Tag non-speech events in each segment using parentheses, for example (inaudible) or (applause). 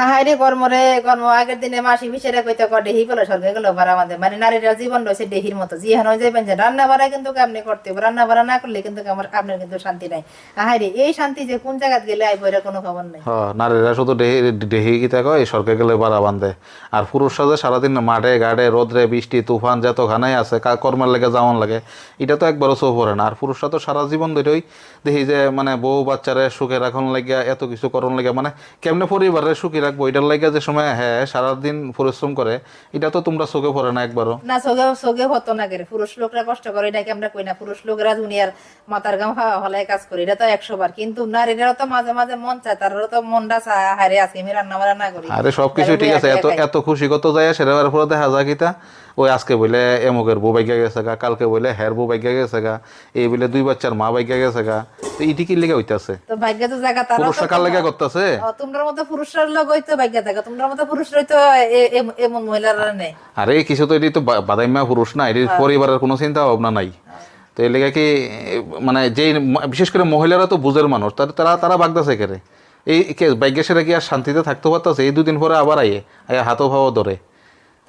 তাহাইরে কর্মরে কর্ম, আগের দিনে মাসি মিশেরে কইতে, কর দেহি বলে স্বর্গে গেল ভাড়া আমাদের। মানে নারীরা জীবন রয়েছে মতো। হয়ে যে রান্না বাড়া কিন্তু আপনি করতে রান্না না করলে কিন্তু আমার, আপনার কিন্তু শান্তি নাই। আহাইরে এই শান্তি যে কোন জায়গায় গেলে কোনো খবর নাই। হ নারীরা শুধু ডেহি ডেহি কয়? সরকার গেলে বাড়া বান্ধে আর পুরুষরা যে সারাদিন মাঠে, ঘাটে, রোদ্রে বৃষ্টি, তুফান যতখানাই আছে, কা- কর্মের লেগে যাওয়ান লাগে, এটা তো একবারও চোখ পড়ে না। আর পুরুষরা তো সারা জীবন ধরেই দেখি যে মানে বউ বাচ্চারে সুখে রাখন লাগিয়া, এত কিছু করণ লাগে মানে কেমনে পরিবারের সুখী রাখব। এটার লাগে যে সময় হ্যাঁ সারাদিন পরিশ্রম করে এটা তো তোমরা চোখে পড়ে না একবারও। না চোখে চোখে হতো না করে পুরুষ লোকরা কষ্ট করে এটাকে আমরা কই না? পুরুষ লোকরা দুনিয়ার মাথার গাম হলায় কাজ করে এটা তো একশো বার কিন্তু নারীরাও তো মাঝে মাঝে মন চায় তারও তো মনটা চায় হারে আছে আমি রান্না বান্না না করি। আরে সবকিছু ঠিক আছে এত এত খুশি কত যায় সেটা পরে দেখা যায় কিতা। ওই আজকে বলে এমুকের বউ বাইকা গেছে গা কালকে বলে হের বউ বাইকা গেছে গা এই বলে দুই বাচ্চার মা বাইকা গেছে গা। তো ইটি কি লেগে হইতাছে? তো ভাগ্য তো জায়গা তারা পুরুষরা কার লেগে করতেছে? তোমরা মতো পুরুষের লোক হইতো ভাগ্য থাকে তোমরা মতো পুরুষরাই তো এ- এ- এমন মহিলারা নেই। আরে কিছু তো এটি তো বাদাইমা পুরুষ না এটির পরিবারের কোনো চিন্তা ভাবনা নাই। তো এই লেগে কি মানে যে বিশেষ করে মহিলারা তো বুঝের মানুষ তারা তারা তারা বাগদাছে কেরে? এই বাইকেশেরা কি আর শান্তিতে থাকতে পারতেছে? এই দুদিন পরে আবার আইয়ে আয়া হাতও ভাও ধরে।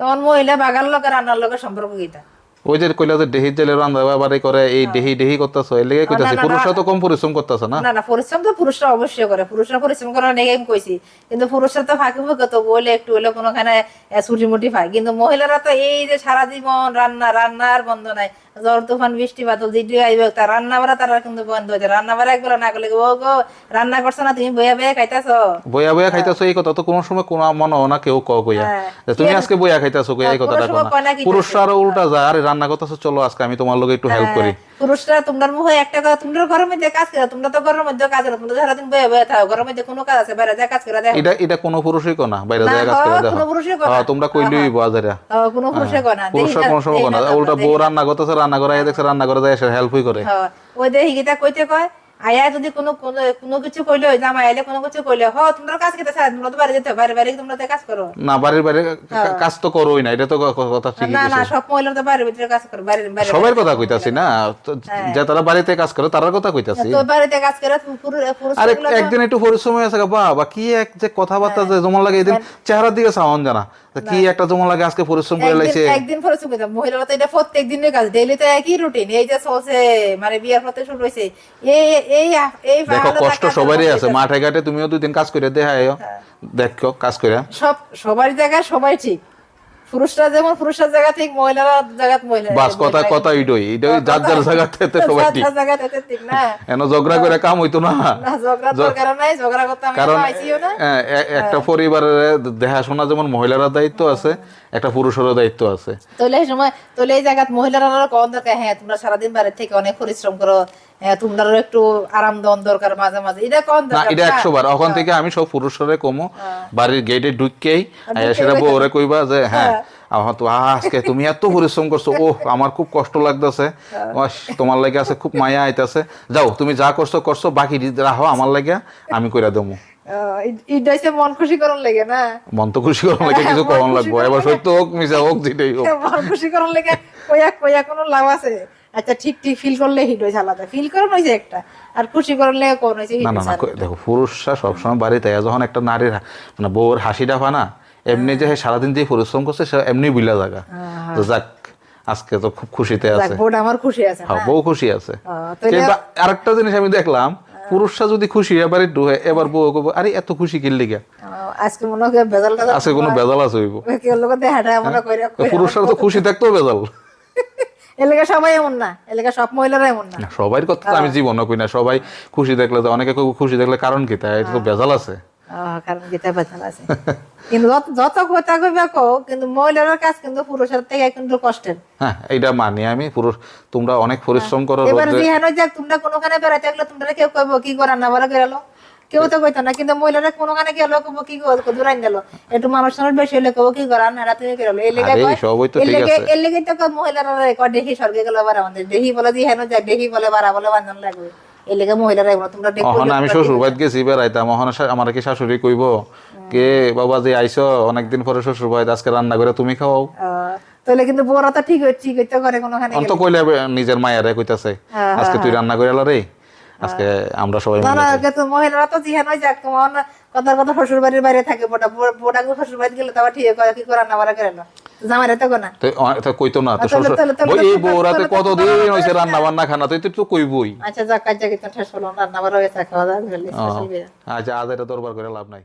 তখন মহিলা বাগার লোকের রান্নার লোকের সম্পর্ক গীতা ওই যে কইলা যে ডেহি জেলে রান্না বাড়ি করে এই ডেহি ডেহি করতেছো এই লেগে কইতাছে পুরুষরা তো কম পরিশ্রম করতেছে না? না না পরিশ্রম তো পুরুষরা অবশ্যই করে পুরুষরা পরিশ্রম করার আমি কইছি কিন্তু পুরুষরা তো ফাঁকি ফুঁকে তো বলে একটু হলে কোনোখানে ছুটি মুটি পায়। কিন্তু মহিলারা তো এই যে সারা জীবন রান্না রান্নার বন্ধ নাই। ঝড় তুফান বৃষ্টি বাদল যেটি আইবে তার রান্না বাড়া তারা কিন্তু বন্ধ হয়েছে রান্না বাড়া একবেলা না করলে ও গো রান্না করছ না তুমি বইয়া বইয়া খাইতেছো? বইয়া বইয়া খাইতেছো এই কথা তো কোনো সময় কোনো মনে হয় না কেউ ক কইয়া। হ্যাঁ। তুমি আজকে বইয়া খাইতেছো কইয়া এই কথাটা পুরুষরা উল্টা যায় আরে রান্না করতেছো চলো আজকে আমি তোমার লগে একটু হেল্প করি। পুরুষরা তোমার মুখে একটা কথা তোমরা ঘরের মধ্যে কাজ করো তোমরা তো ঘরের মধ্যে কাজ করো তোমরা সারাদিন বয়ে বয়ে থাকো ঘরের মধ্যে কোনো কাজ আছে বাইরে যা কাজ করে দেখো। এটা এটা কোনো পুরুষই কো না বাইরে যা কাজ করে হ্যাঁ, দেখো। কোনো পুরুষই কো না। হ্যাঁ, তোমরা কইলেই বাজারে আহ, কোনো পুরুষই কো না পুরুষরা কোনো সময় কো না। উল্টা বউ রান্না করতেছে রান্না করে দেখছে রান্না করে যায় এসে হেল্পই করে। হ্যাঁ, ওই দেখি গিতা কইতে কয় আয়া যদি কোনো কোনো কিছু কইলে জামাই আইলে কোনো কিছু কইলে হ তোমরা কাজ করতে চাই তোমরা তো বাইরে যেতে বাইরে বাইরে তোমরা তো কাজ করো। না বাড়ির বাইরে কাজ তো করোই না এটা তো কথা ঠিকই না না। সব মহিলা তো বাইরে ভিতরে কাজ করে বাইরে বাইরে সবার কথা কইতাছি না তো যে তারা বাড়িতে কাজ করে তারার কথা কইতাছি। তো বাড়িতে কাজ করে পুরুষ আরে একদিন একটু পরিশ্রম হয়ে আছে বা বা কি এক যে কথাবার্তা যে জমন লাগে এদিন চেহারার দিকে সাউন্ড জানা কি একটা জমন লাগে আজকে পরিশ্রম করে লাইছে। একদিন- পরিশ্রম করতাম মহিলারা তো এটা প্রত্যেক দিনের কাজ ডেইলি তো একই রুটিন এই যে চলছে মানে বিয়ার পথে শুরু হয়েছে এই এই এই দেখো কষ্ট সবারই আছে। মাঠে ঘাটে তুমিও দুই দিন কাজ করে দেখায় দেখো কাজ করে। সব সবার জায়গায় সবাই ঠিক। পুরুষরা যেমন পুরুষের জায়গা ঠিক মহিলারা জায়গাত মহিলা বাস কথা কথা ইডই। ইডই যার যার জায়গাতে তো সবাই ঠিক। জায়গাতে ঠিক না। এন ঝগড়া করে কাম হইতো না। না ঝগড়া দরকার নাই ঝগড়া করতে আমি কারণ না। এ- এ- একটা পরিবারের দেখাশোনা যেমন মহিলারা দায়িত্ব আছে একটা পুরুষেরও দায়িত্ব আছে। তোলে এই সময় তোলে এই জায়গাত মহিলারা কম দরকার? হ্যাঁ তোমরা সারাদিন বাইরে থেকে অনেক পরিশ্রম করো হ্যাঁ তোমরাও একটু আরাম দেওয়ান দরকার মাঝে মাঝে। এটা দরকার? এটা না? একশো বার ওখান থেকে আমি সব পুরুষরে কমো। বাড়ির গেটে ঢুককেই সেটা বউরে কইবা যে হ্যাঁ। আহ, তো আজকে তুমি এত পরিশ্রম করছ (laughs) ও আমার খুব কষ্ট লাগতেছে। তোমার লাগে আছে খুব মায়া আইতাছে। যাও তুমি যা করছ করছ বাকি রাখো আমার লাগে আমি কইরা দেবো মন খুশি করন লাগে না? মন তো খুশি লাগে কিছু লাগবো। এবার সত্য হোক মিশা হোক যেটাই হোক। মন খুশি করন লাগে কইয়া কইয়া কোনো লাভ আছে? আচ্ছা ঠিক ঠিক ফিল করলে হিট হয়েছে আলাদা। ফিল করন হয়েছে একটা আর খুশি করলে কোন হয়েছে না না দেখো পুরুষরা সবসময় বাড়িতে যখন একটা নারীর মানে বউর হাসিটা এমনি যে সারাদিন যে পরিশ্রম করছে সে এমনি বুঝলা জায়গা তো যাক আজকে তো খুব খুশিতে আছে। আমার খুশি আছে হ্যাঁ বউ খুশি আছে। কিন্তু আরেকটা জিনিস আমি দেখলাম পুরুষরা যদি খুশি এবারে ডুহে এবার বউ কব আরে এত খুশি কিনলি গা আজকে মনে হয় বেজাল কোনো বেজাল আছে হইব। কেউ লোক দেখাটা মনে কইরা পুরুষরা তো খুশি থাকতো বেজাল। এলাকা সবাই এমন না এলাকা সব মহিলারা এমন না। সবার কথা আমি জীবনে কই না সবাই খুশি দেখলে তো অনেকে খুশি দেখলে কারণ কি? তাই এটা তো বেজাল আছে। কারণ গীতা বেজাল আছে। কিন্তু যত- যত কথা কইবা কও কিন্তু মহিলার কাজ কিন্তু পুরুষের থেকে কিন্তু কষ্টের। হ্যাঁ মানি আমি পুরুষ তোমরা অনেক পরিশ্রম করো এবার যেখানে তোমরা কোনোখানে বেড়াতে গেলে তোমরা কেউ কইবো কি করার না বলে গেলো কেউ তো কইতো না কিন্তু মহিলারা কোনোখানে গেল কব কি দূরাই গেল? একটু মানুষ মানুষ বেশি হলে কব কি করার না রাতে গেল? এই লেগে এই ঠিক লেগে- আছে। এই লেগে তো মহিলারা কয় দেখি স্বর্গে গেল আবার আমাদের দেখি বলে যে হেন যাক দেখি বলে বাড়া বলে বান্ধন লাগবে। এই লেগে মহিলারা এগুলো তোমরা দেখো অহন আমি শ্বশুর বাড়িতে গেছি বেড়াইতাম অহন আমার কি শাশুড়ি কইব? কে বাবা যে আইছো অনেকদিন পরে শ্বশুর বাড়িতে আজকে রান্না করে তুমি খাওয়াও। তাহলে কিন্তু বড় তো ঠিক হচ্ছে ঠিক হইতে করে কোনোখানে অন্ত কইলে নিজের মায়েরে কইতাছে হ্যাঁ, আজকে তুই রান্না করে রে? আজকে আমরা সবাই না না। তো মহিলারা তো জিহান হয়ে যাক তোমার কথার কথা শ্বশুর বাড়ির বাইরে থাকে বোটা বোটা শ্বশুর বাড়ি গেলে তো আবার ঠিক করে কি করে না বাড়া করে না। কইতো না তো এই বউরাতে কতদিন রান্না বান্না খানা তো তো কইবই। আচ্ছা কাজ হলো রান্না হয়ে। আচ্ছা দরবার করে লাভ নাই।